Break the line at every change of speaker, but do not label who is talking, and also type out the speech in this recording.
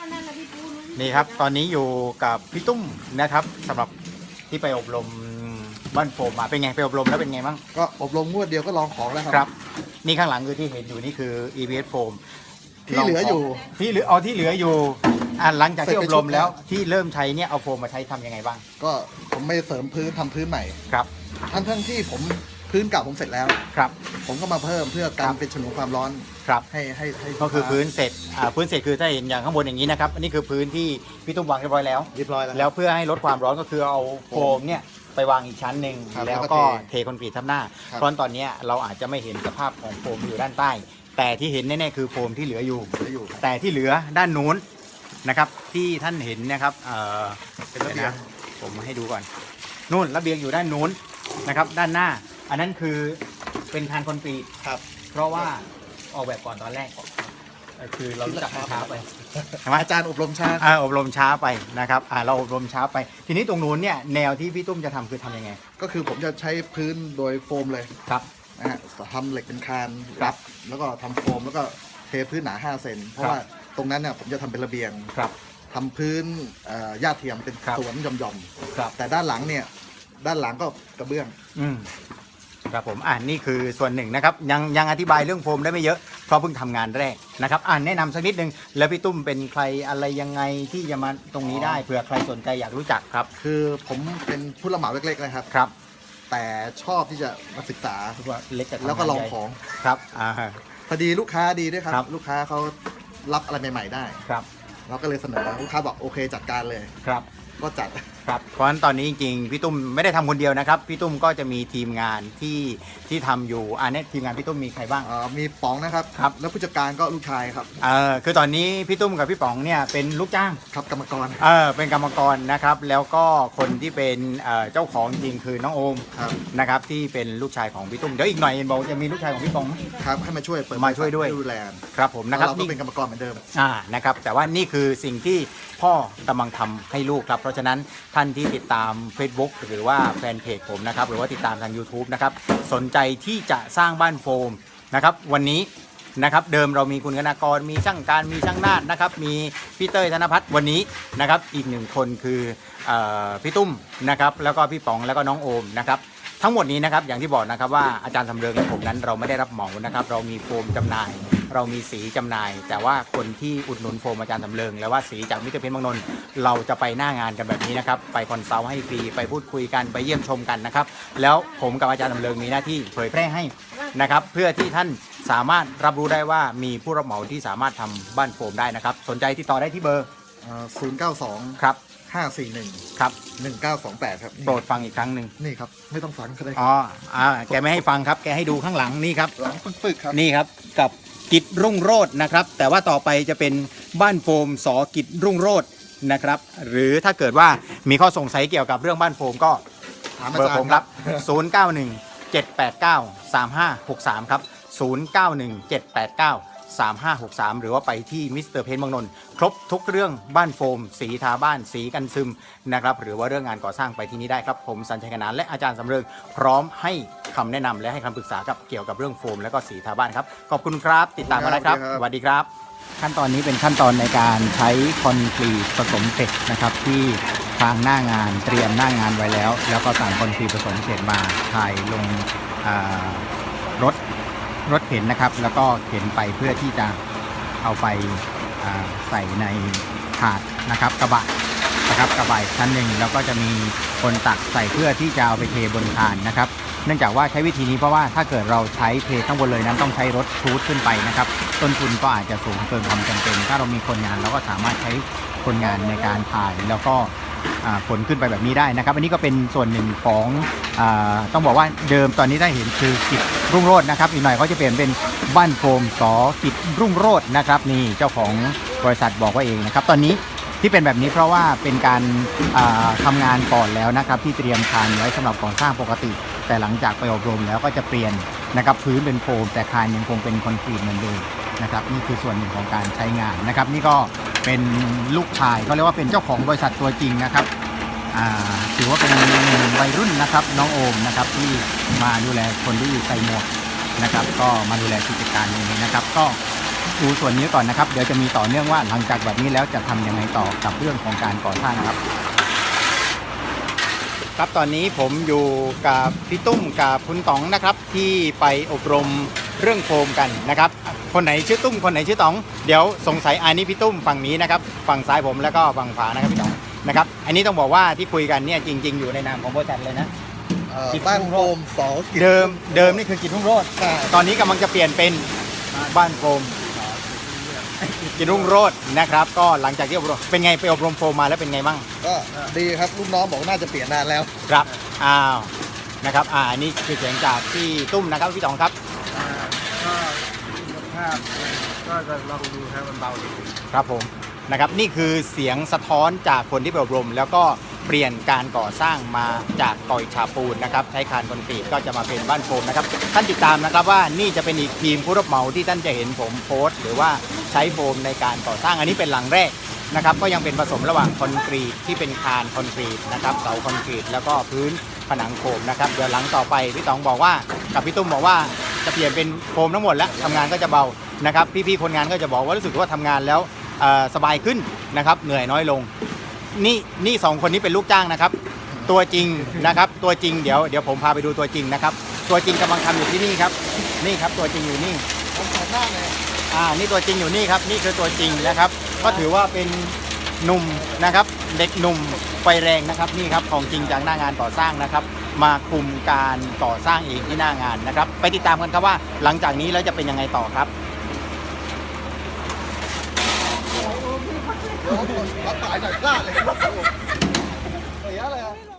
วันนั้นนะพี่ปูน
นี่ครับ ตอนนี้อยู่กับพี่ตุ้มนะครับสำหรับที่ไปอบรมบ้านโฟมมาเป็นไงไปอบรมแล้วเป็นไงบ้าง
ก็อบรมงวดเดียวก็ลองของแล้วค
ค
รั
รับนี่ข้างหลังคือที่เห็นอยู่นี่คือ EBS Foam
ที่เหลืออยู่
ที่เหลือเอาที่เหลืออยู่อ่าหลังจากที่
เสร็
อ
จไป
บรม
ชุด
แล้ว
แล้ว
ที่เริ่มใช้เนี่ยเอาโฟมมาใช้ทำยังไงบ้าง
ก็ผมไม่เสริมพื้นทำพื้นใหม่
ครับ
ทั้งทั้งที่ผมพื้นเก่าผมเสร็จแล้ว
ครับ
ผมก็มาเพิ่มเพื่อการเป็นฉนวนความร้อน
ครับ
ให้ให้ให้
ก็คือพื้นเสร็จอ่าพื้นเสร็จคือถ้าเห็นอย่างข้างบนอย่างนี้นะครับอันนี้คือพื้นที่พี่ตุ้มวางเรียบร้อยแล้ว
เรียบร้อยแล้ว
แล้วเพื่อให้ลดความร้อนก็คือเอาโฟมเนี่ยไปวางอีกชั้นหนึ่ง
ครับ
แล้ว
แล้วก็
ก็
เท
เทคอนกรีตทับหน้า
ครับ
เพราะตอนเนี้ยเราอาจจะไม่เห็นสภาพของโฟมที่อยู่ด้านใต้ แต่ที่เห็นแน่ๆคือโฟมที่เหลืออยู่
เหลืออยู่
แต่ที่เหลือด้านนู้นนะครับ ที่ท่านเห็นนะครับเอ่อ
เป็นระเบียง
ดี๋ยวนะผมมาให้ดูก่อนนู่นระเบียงอยู่ด้านนู้นนะครับ ด้านหน้า อันนั้นคือ เป็นคานคอนกรีต
ครับ
เพราะว่าออกแบบก่อนตอนแรกเอ่อคือเรารู้จักช้าไปใช่ไหม
อาจารย์อบรมช้า
อ่าอบรมช้าไปนะครับอ่าเราอบรมช้าไป ทีนี้ตรงนู้นเนี่ยแนวที่พี่ตุ้มจะทำคือทำยังไง
ก็คือผมจะใช้พื้นโดยโฟมเลย
ครับ
นะฮะทำเหล็กเป็นคาน
ครั
รับบแล้วก็ทำโฟมแล้วก็เทพื้นหนา 5 เซนเพราะ
ครับ
ว่าตรงนั้นเนี่ยผมจะทำเป็นระเบียง
ครับ
ทำพื้นเอ่อหญ้าเทียมเป็น
ครับ
สวนหย่อม
ครับ
ๆแต่ด้านหลังเนี่ยด้านหลังก็กระเบื้อง
อืมครับผมอ่านี่คือส่วนหนึ่งนะครับยังยังอธิบายเรื่องโฟมได้ไม่เยอะเพราะเพิ่งทำงานแรกนะครับอ่านแนะนำสักนิดนึงแล้วพี่ตุ้มเป็นใครอะไรยังไงที่จะมาตรงนี้ได้เผื่อใครสนใจอยากรู้จักครับ
คือผมเป็นผู้รับเหมาเล็กๆนะครับ
ครับ
แต่ชอบที่จะมาศึกษา
ว่าเล็กกับ
แล้วก็ลองของ
ครับอ่า
พอดีลูกค้าดีด้วยครับ
ครับ
ลูกค้าเขารับอะไรใหม่ ๆ ได้
ครับ
เราก็เลยเสนอลูกค้าบอกโอเคจัดการเลย
ครับ
ก็จัด
ครับเพราะฉะนั้นตอนนี้จริงๆพี่ตุ้มไม่ได้ทำคนเดียวนะครับ พี่ตุ้มก็จะมีทีมงานที่ที่ทำอยู่อันนี้ทีมงานพี่ตุ้มมีใครบ้าง
เอ่อมีป๋องนะครับ
ครับ
แล้วผู้จัดการก็ลูกชายครับ
เออคือตอนนี้พี่ตุ้มกับพี่ป๋องเนี่ยเป็นลูกจ้าง
ครับกรรมกร
เออเป็นกรรมกรนะครับ แล้วก็คนที่เป็นเอ่อเจ้าของจริงคือน้องโอม
ครับ
นะครับที่เป็นลูกชายของพี่ตุ้มเดี๋ยวอีกหน่อยเห็นบอกจะมีลูกชายของพี่ป๋อง
ครับให้มาช่วยเปิด
มาช่วยด้วย
ให้ดูแล
ครับผม
นะ
นะ
ค
ค
รั
รั
บบเราก็
นี่
เป็นกรรมกรเหมือนเดิม
อ่า นะครับ แต่ว่านี่คือสิ่งที่ พ่อกำลังทำให้ลูกครับ เพราะฉะนั้นท่านที่ติดตาม Facebook หรือว่าแฟนเพจผมนะครับ หรือว่าติดตามทาง YouTube นะครับ สนใจที่จะสร้างบ้านโฟมนะครับวันนี้นะครับเดิมเรามีคุณกนากรมีช่างการมีช่างนาดนะครับมีพี่เต้ยธนพัฒน์วันนี้นะครับอีกหนึ่งคนคือเออพี่ตุ้มนะครับแล้วก็พี่ป๋องแล้วก็น้องโอมนะครับทั้งหมดนี้นะครับอย่างที่บอกนะครับว่าอาจารย์สำเริงและผมนั้นเราไม่ได้รับเหมานะครับเรามีโฟมจำหน่าย เรามีสีจำหน่าย แต่ว่าคนที่อุดหนุนโฟมอาจารย์สำเริง และว่าสีจากมิสเตอร์เพนบางนนท์เราจะไปหน้างานกันแบบนี้นะครับ ไปคอนซัลท์ให้ฟรีไปพูดคุยกันไปเยี่ยมชมกันนะครับ แล้วผมกับอาจารย์สำเริงมีหน้าที่เผยแพร่ให้นะครับ เพื่อที่ท่านสามารถรับรู้ได้ว่ามีผู้รับเหมาที่สามารถทำบ้านโฟมได้นะครับ สนใจติดต่อได้ที่เบอร์
ศูนย์เก้าสอง
ครับ
ห้าสี่หนึ่ง
ครับ
หนึ่งเก้าสองแปดครับนี่
โปรดฟังอีกครั้งหนึ่ง
นี่ครับไม่ต้องฟังก็ได้
อ๋ออ่าแกไม่ให้ฟังครับแกให้ดูข้างหลังนี่ครับ
หลังปึกๆครับ
นี่ครับกับ กิจรุ่งโรจน์นะครับ แต่ว่าต่อไปจะเป็นบ้านโฟมสอกิจรุ่งโรจน์นะครับ หรือถ้าเกิดว่ามีข้อสงสัยเกี่ยวกับเรื่องบ้านโฟมก็
ถามอา
เบอ
จาร
ร์
ย์
ผมครับ 091 789 3563 ครับ 091 789 3563 หรือว่าไปที่มิสเตอร์เพนบางนนท์ครบทุกเรื่องบ้านโฟม สีทาบ้านสีกันซึมนะครับหรือว่าเรื่องงานก่อสร้างไปที่นี่ได้ครับ ผมสัญชัยขนานและอาจารย์สำเริงพร้อมให้คำแนะนำและให้คำปรึกษากับเกี่ยวกับเรื่องโฟม และก็สีทาบ้านครับขอบคุณครับ ติดตามมาได้ครับสวัสดีครับ ขั้นตอนนี้เป็นขั้นตอนในการใช้คอนกรีตผสมเสร็จนะครับที่ทางหน้างานเตรียมหน้างานไว้แล้ว แล้วก็สั่งคอนกรีตผสมเสร็จมาถ่ายลงอ่ารถ รถเข็นนะครับ แล้วก็เข็นไปเพื่อที่จะเอาไปาใส่ในถาดนะครับ กระบะนะครับกระบะชั้นหนึ่งแล้วก็จะมีคนตักใส่เพื่อที่จะเอาไปเทบนคานนะครับ เนื่องจากว่าใช้วิธีนี้เพราะว่าถ้าเกิดเราใช้เทข้างบนเลยนั้นต้องใช้รถชูดขึ้นไปนะครับ ต้นทุนก็อาจจะสูงเกินความจำเป็น ถ้าเรามีคนงานเราก็สามารถใช้คนงานในการถ่ายแล้วก็ ขนขึ้นไปแบบนี้ได้นะครับ อันนี้ก็เป็นส่วนหนึ่งของอต้องบอกว่าเดิมตอนนี้ได้เห็นคือกิจรุ่งโรจน์นะครับ อีกหน่อยก็จะเปลี่ยนเป็นบ้านโฟมสอกิจรุ่งโรจน์นะครับนี่เจ้าของบริษัทบอกว่าเองนะครับ ตอนนี้ที่เป็นแบบนี้เพราะว่าเป็นการาทำงานก่อนแล้วนะครับ ที่เตรียมคานไว้สำหรับก่อสร้างปกติ แต่หลังจากไปอบรมแล้วก็จะเปลี่ยนนะครับพื้นเป็นโฟมแต่คานยังคงเป็นคอนกรีตเหมือนเดิมนะครับนี่คือส่วนหนึ่งของการใช้งานนะครับ นี่ก็ เป็นลูกชายเขาเรียกว่าเป็นเจ้าของบริษัทตัวจริงนะครับถือว่าเป็นหนึ่งวัยรุ่นนะครับน้องโอมนะครับที่มาดูแลคนที่ใส่หมวกนะครับ ก็มาดูแลกิจการนี้นะครับ ก็ดูส่วนนี้ก่อนนะครับ เดี๋ยวจะมีต่อเนื่องว่าหลังจากแบบนี้แล้วจะทำยังไงต่อกับเรื่องของการก่อสร้างครับ ครับตอนนี้ผมอยู่กับพี่ตุ้มกับคุณต๋องนะครับที่ไปอบรม เรื่องโฟมกันนะครับ คนไหนชื่อตุ้มคนไหนชื่อต๋อง เดี๋ยวสงสัยอันนี้พี่ตุ้มฝั่งนี้นะครับฝั่งซ้ายผมแล้วก็ฝั่งขวานะครับพี่ต๋องนะครับอันนี้ต้องบอกว่าที่คุยกันเนี่ยจริง ๆ อยู่ในนามของบริษัทเลยนะ
เอ่อ
กิจ
บ้าน
รุ่ง
โฟ
โรจน์
มสองกิจ
เดิมเดิมนี่คือกิจรุ่งโรจน์
ใช่
ตอนนี้กำลังจะเปลี่ยนเป็นบ้านโฟมกิจรุ่งโรจน์นะครับ ก็หลังจากที่อบรมเป็นไงไปอบรมโฟมมาแล้วเป็นไงบ้าง
ก็ดีครับลูกน้องบอกน่าจะเปลี่ยนนานแล้ว
ครับอ้าวนะครับอ่าอันนี้คือเสียงจากพี่ตุ้มนะครับพี่ต๋องครับ
อ่าก็คุณ ภาพก็จะลองดูครับมันเบาดี
ครับผมนะครับนี่คือเสียงสะท้อนจากคนที่ไปอบรม แล้วก็เปลี่ยนการก่อสร้างมาจากก่อยฉาบปูนนะครับใช้คานคอนกรีตก็จะมาเป็นบ้านโฟมนะครับท่านติดตามนะครับว่านี่จะเป็นอีกทีมผู้รับเหมาที่ท่านจะเห็นผมโพสต์ หรือว่าใช้โฟมในการก่อสร้างอันนี้เป็นหลังแรกนะครับก็ยังเป็นผสมระหว่างคอนกรีตที่เป็นคานคอนกรีตนะครับเสาคอนกรีตแล้วก็พื้นผนังโฟมนะครับเดี๋ยวหลังต่อไปพี่ต๋องบอกว่ากับพี่ตุ้มบอกว่า จะเปลี่ยนเป็นโฟมทั้งหมดแล้วทำงานก็จะเบานะครับพี่ๆคนงานก็จะบอกว่ารู้สึกว่าทำงานแล้วเอ่อสบายขึ้นนะครับเหนื่อยน้อยลง นี่นี่สองคนนี้เป็นลูกจ้างนะครับ ตัวจริงนะครับ ตัวจริงเดี๋ยวเดี๋ยวผมพาไปดูตัวจริงนะครับ ตัวจริงกำลังทำอยู่ที่นี่ครับ นี่ครับตัวจริงอยู่นี่
ผมขอหน้าเลย
อ่า นี่ตัวจริงอยู่นี่ครับ นี่คือตัวจริงนะครับ ก็ถือว่าเป็นหนุ่มนะครับ เด็กหนุ่มไฟแรงนะครับ นี่ครับ ของจริงจากหน้างานก่อสร้างนะครับ มาคุมการก่อสร้างเองที่หน้างานนะครับ ไปติดตามกันครับว่าหลังจากนี้แล้วจะเป็นยังไงต่อครับ
รับสายหน่อยพลาเลยเสียเลย